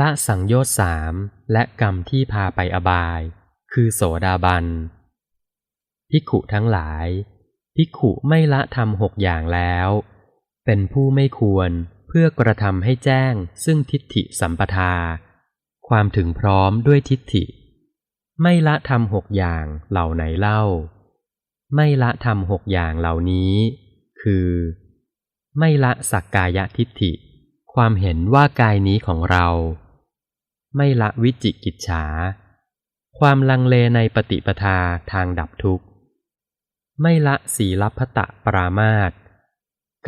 ละสังโยชน์สามและกรรมที่พาไปอบาย คือโสดาบันภิกขุทั้งหลายภิกขุไม่ละทำหกอย่างแล้ว เป็นผู้ไม่ควรเพื่อกระทำให้แจ้ง ซึ่งทิฏฐิสัมปทา ความถึงพร้อมด้วยทิฏฐิ ไม่ละทำหกอย่างเหล่าไหนเล่า ไม่ละทำหกอย่างเหล่านี้ คือ ไม่ละสักกายทิฏฐิ ความเห็นว่ากายนี้ของเรา ไม่ละวิจิกิจฉา ความลังเลในปฏิปทาทางดับทุกข์ ไม่ละศีลพัตะปรามาต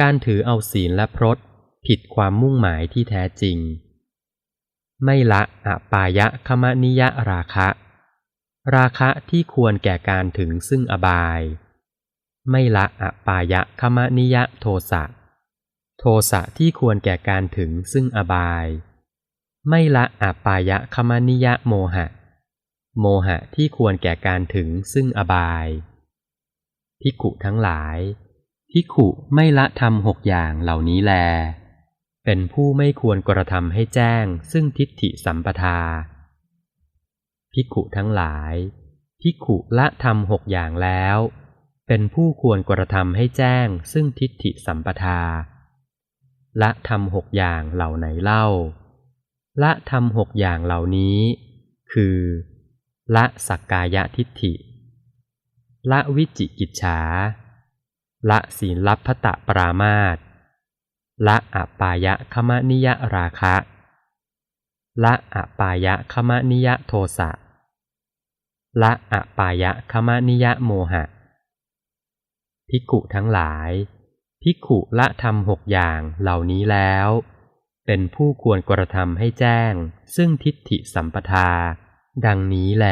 การถือเอาศีลและพรตผิดความมุ่งหมายที่แท้จริง ไม่ละอปายะคมนิยะราคะ ราคะที่ควรแก่การถึงซึ่งอบาย ไม่ละอปายะคมนิยะโทสะ โทสะที่ควรแก่การถึงซึ่งอบาย ไม่ละอปายะคมานิยะโมหะ โมหะที่ควรแก่การถึงซึ่งอบายพิกุทั้งหลายพิขุไม่ละทำหกอย่างเหล่านี้แล เป็นผู้ไม่ควรกระทำให้แจ้งซึ่งทิฏฐิสัมปทาพิขุทั้งหลายพิขุละทำหกอย่างแล้ว เป็นผู้ควรกระทำให้แจ้งซึ่งทิฏฐิสัมปทา ละทำหกอย่างเหล่าไหนเล่า ละทำหกอย่างเหล่านี้ คือ ละสักกายทิฏฐิ ละวิจิกิจฉา ละศีลลัพพตะปรามาตละอปายะคมนิยราคะ ละอปายะคมนิยโทสะ ละอปายะคมนิยโมหะ ภิกขุทั้งหลาย ภิกขุละทำหกอย่างเหล่านี้แล้ว เป็นผู้ควรกระทำให้แจ้ง ซึ่งทิฏฐิสัมปทา ดังนี้แล